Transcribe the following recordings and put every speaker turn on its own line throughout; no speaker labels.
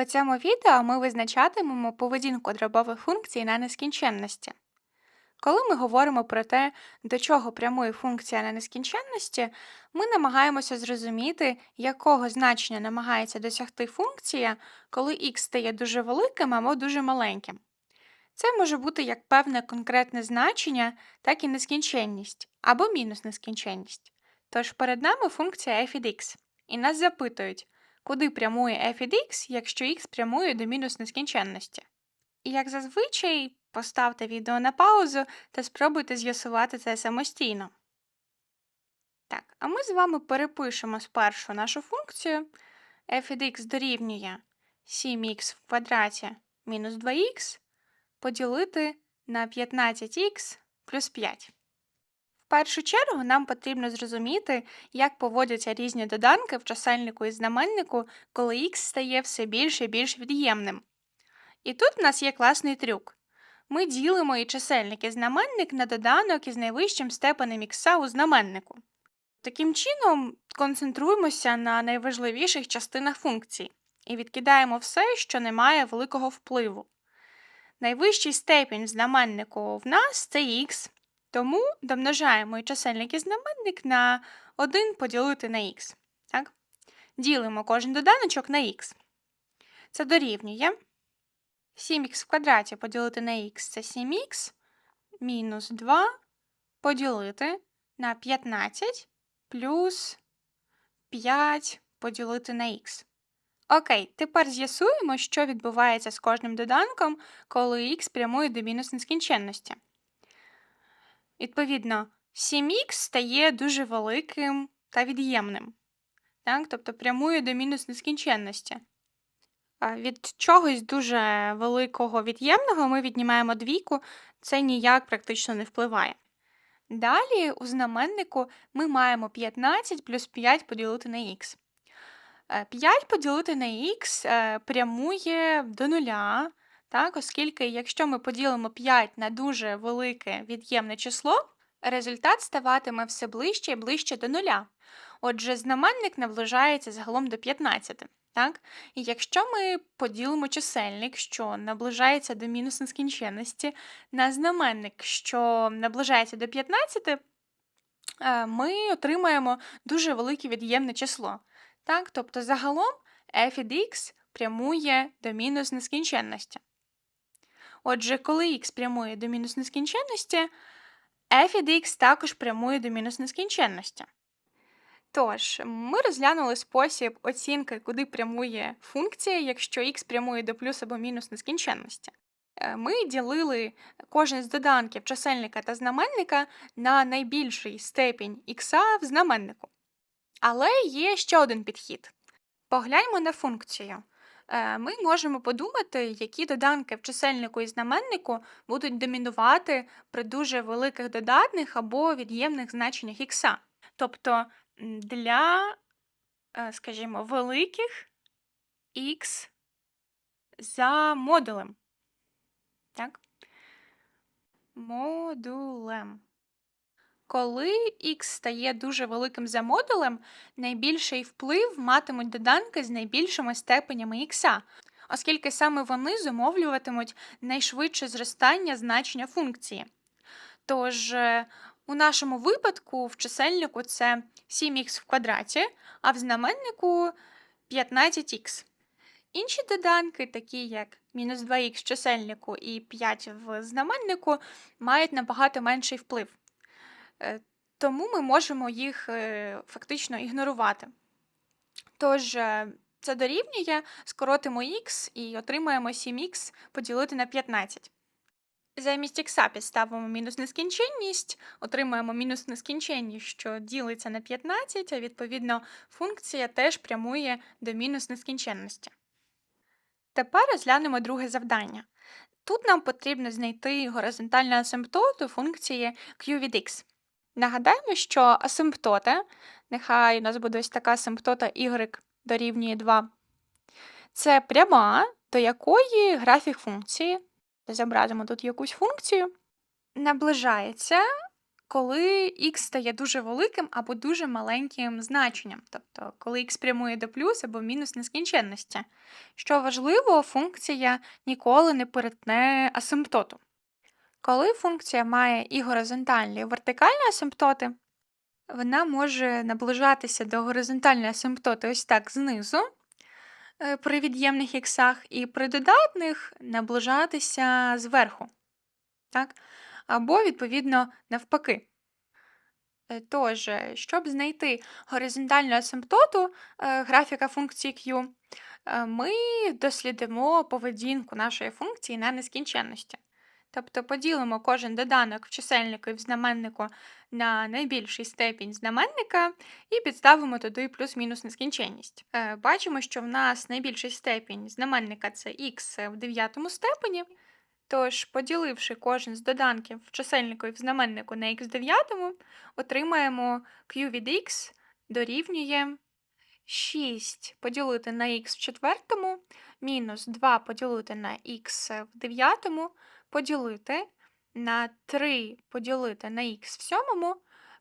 У цьому відео ми визначатимемо поведінку дробових функцій на нескінченності. Коли ми говоримо про те, до чого прямує функція на нескінченності, ми намагаємося зрозуміти, якого значення намагається досягти функція, коли x стає дуже великим або дуже маленьким. Це може бути як певне конкретне значення, так і нескінченність або мінус нескінченність. Тож перед нами функція f від x, і нас запитують, куди прямує f від x, якщо x прямує до мінус нескінченності. І як зазвичай, поставте відео на паузу та спробуйте з'ясувати це самостійно. Так, а ми з вами перепишемо спершу нашу функцію f від x дорівнює 7х в квадраті мінус 2х поділити на 15х плюс 5. В першу чергу нам потрібно зрозуміти, як поводяться різні доданки в чисельнику і знаменнику, коли х стає все більш і більш від'ємним. І тут в нас є класний трюк. Ми ділимо і чисельник і знаменник на доданок із найвищим степенем х у знаменнику. Таким чином, концентруємося на найважливіших частинах функції і відкидаємо все, що не має великого впливу. Найвищий степінь знаменнику в нас це х, тому домножаємо і чисельник і знаменник на 1 поділити на х. Так? Ділимо кожен доданочок на х. Це дорівнює 7х в квадраті поділити на х це 7х, мінус 2 поділити на 15 плюс 5 поділити на х. Окей, тепер з'ясуємо, що відбувається з кожним доданком, коли х прямує до мінус нескінченності. Відповідно, 7х стає дуже великим та від'ємним, так? тобто прямує до мінус нескінченності. Від чогось дуже великого від'ємного ми віднімаємо двійку, це ніяк практично не впливає. Далі у знаменнику ми маємо 15 плюс 5 поділити на х. 5 поділити на х прямує до нуля, так, оскільки якщо ми поділимо 5 на дуже велике від'ємне число, результат ставатиме все ближче і ближче до нуля. Отже, знаменник наближається загалом до 15. Так? І якщо ми поділимо чисельник, що наближається до мінус нескінченності, на знаменник, що наближається до 15, ми отримаємо дуже велике від'ємне число. Так? Тобто загалом f від x прямує до мінус нескінченності. Отже, коли х прямує до мінус нескінченності, f від x також прямує до мінус нескінченності. Тож, ми розглянули спосіб оцінки, куди прямує функція, якщо х прямує до плюс або мінус нескінченності. Е, ми ділили кожен з доданків чисельника та знаменника на найбільший степінь х в знаменнику. Але є ще один підхід. Погляньмо на функцію. Е, ми можемо подумати, які доданки в чисельнику і знаменнику будуть домінувати при дуже великих додатних або від'ємних значеннях х. Тобто для, е, скажімо, великих х за модулем. Так? Модулем. Коли х стає дуже великим за модулем, найбільший вплив матимуть доданки з найбільшими степенями х, оскільки саме вони зумовлюватимуть найшвидше зростання значення функції. Тож, е, у нашому випадку в чисельнику це 7х в квадраті, а в знаменнику 15х. Інші доданки, такі як мінус 2х в чисельнику і 5 в знаменнику, мають набагато менший вплив. Е, тому ми можемо їх е, фактично ігнорувати. Тож, е, це дорівнює, скоротимо х і отримаємо 7х поділити на 15. Замість ікса підставимо мінус нескінченність, отримаємо мінус нескінченність, що ділиться на 15, а відповідно функція теж прямує до мінус нескінченності. Тепер розглянемо друге завдання. Тут нам потрібно знайти горизонтальну асимптоту функції q від x. Нагадаємо, що асимптота, нехай у нас буде ось така асимптота y дорівнює 2, це пряма, до якої графік функції зобразимо тут якусь функцію, наближається коли х стає дуже великим або дуже маленьким значенням, тобто коли х прямує до плюс або мінус нескінченності. Що важливо, функція ніколи не перетне асимптоту. Коли функція має і горизонтальні, і вертикальні асимптоти, вона може наближатися до горизонтальної асимптоти ось так знизу е, при від'ємних іксах, і при додатних наближатися зверху. Так? Або, відповідно, навпаки. Е, Тож, е, щоб знайти горизонтальну асимптоту графіка функції Q, ми дослідимо поведінку нашої функції на нескінченності. Тобто поділимо кожен доданок в чисельнику і в знаменнику на найбільший степінь знаменника і підставимо туди плюс-мінус нескінченність. Е, Бачимо, що в нас найбільший степінь знаменника це х в дев'ятому степені. Тож, поділивши кожен з доданків в чисельнику і в знаменнику на х дев'ятому, отримаємо q від x дорівнює 6 поділити на х в четвертому, мінус 2 поділити на х в дев'ятому, поділити на 3 поділити на х в сьомому,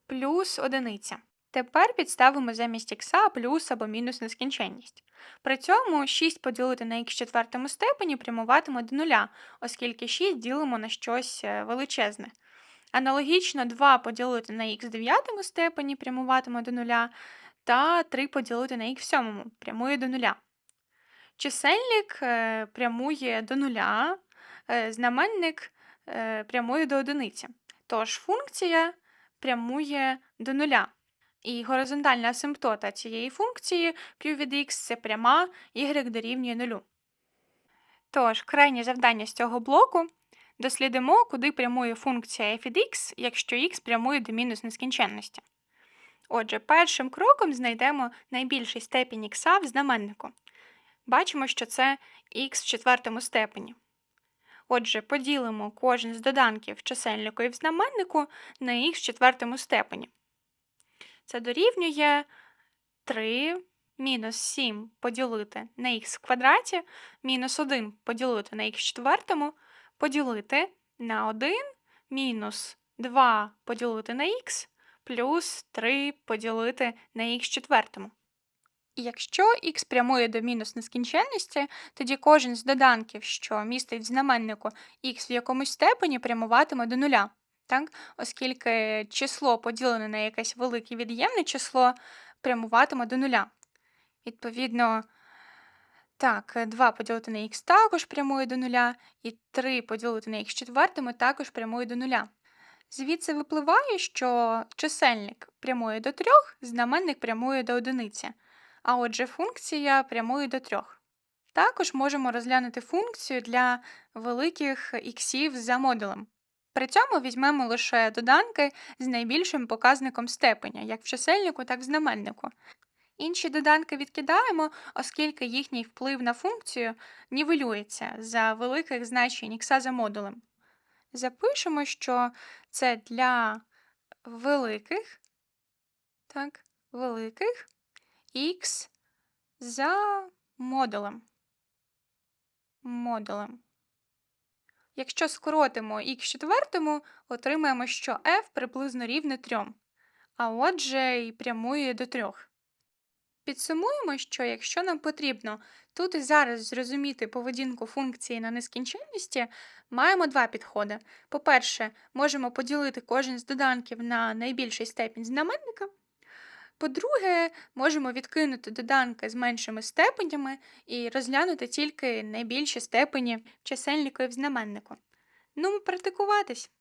плюс одиниця. Тепер підставимо замість х плюс або мінус нескінченність. При цьому 6 поділити на х четвертому степені прямуватиме до нуля, оскільки 6 ділимо на щось е, величезне. Аналогічно 2 поділити на х в дев'ятому степені прямуватиме до нуля, та 3 поділити на х в сьомому прямує до нуля. Чисельник е, прямує до нуля, знаменник е, прямує до одиниці. Тож функція прямує до нуля. І горизонтальна асимптота цієї функції q від x це пряма y дорівнює нулю. Тож, крайнє завдання з цього блоку дослідимо, куди прямує функція f від x, якщо x прямує до мінус нескінченності. Отже, першим кроком знайдемо найбільший степінь х в знаменнику. Бачимо, що це х в четвертому степені. Отже, поділимо кожен з доданків чисельнику і в знаменнику на х в четвертому степені. Це дорівнює 3 мінус 7 поділити на х в квадраті, мінус 1 поділити на х в четвертому, поділити на 1 мінус 2 поділити на х, плюс 3 поділити на х в четвертому. І якщо х прямує до мінус нескінченності, тоді кожен з доданків, що містить знаменнику х в якомусь степені, прямуватиме до нуля. Так? Оскільки число поділене на якесь велике від'ємне число прямуватиме до нуля. Відповідно, так, 2 поділити на х також прямує до нуля, і 3 поділити на х четвертому також прямує до нуля. Звідси випливає, що чисельник прямує до 3, знаменник прямує до одиниці, а отже функція прямує до 3. Також можемо розглянути функцію для великих іксів за модулем. При цьому візьмемо лише доданки з найбільшим показником степеня, як в чисельнику, так і в знаменнику. Інші доданки відкидаємо, оскільки їхній вплив на функцію нівелюється за великих значень х за модулем. Запишемо, що це для великих, так, великих х за модулем. Модулем. Якщо скоротимо х четвертому, отримаємо, що f приблизно рівне 3, а отже і прямує до 3. Підсумуємо, що якщо нам потрібно тут і зараз зрозуміти поведінку функції на нескінченності, маємо два підходи. По-перше, можемо поділити кожен з доданків на найбільший степінь знаменника. По-друге, можемо відкинути доданки з меншими степенями і розглянути тільки найбільші степені чисельнику і в знаменнику. Ну, практикуватись.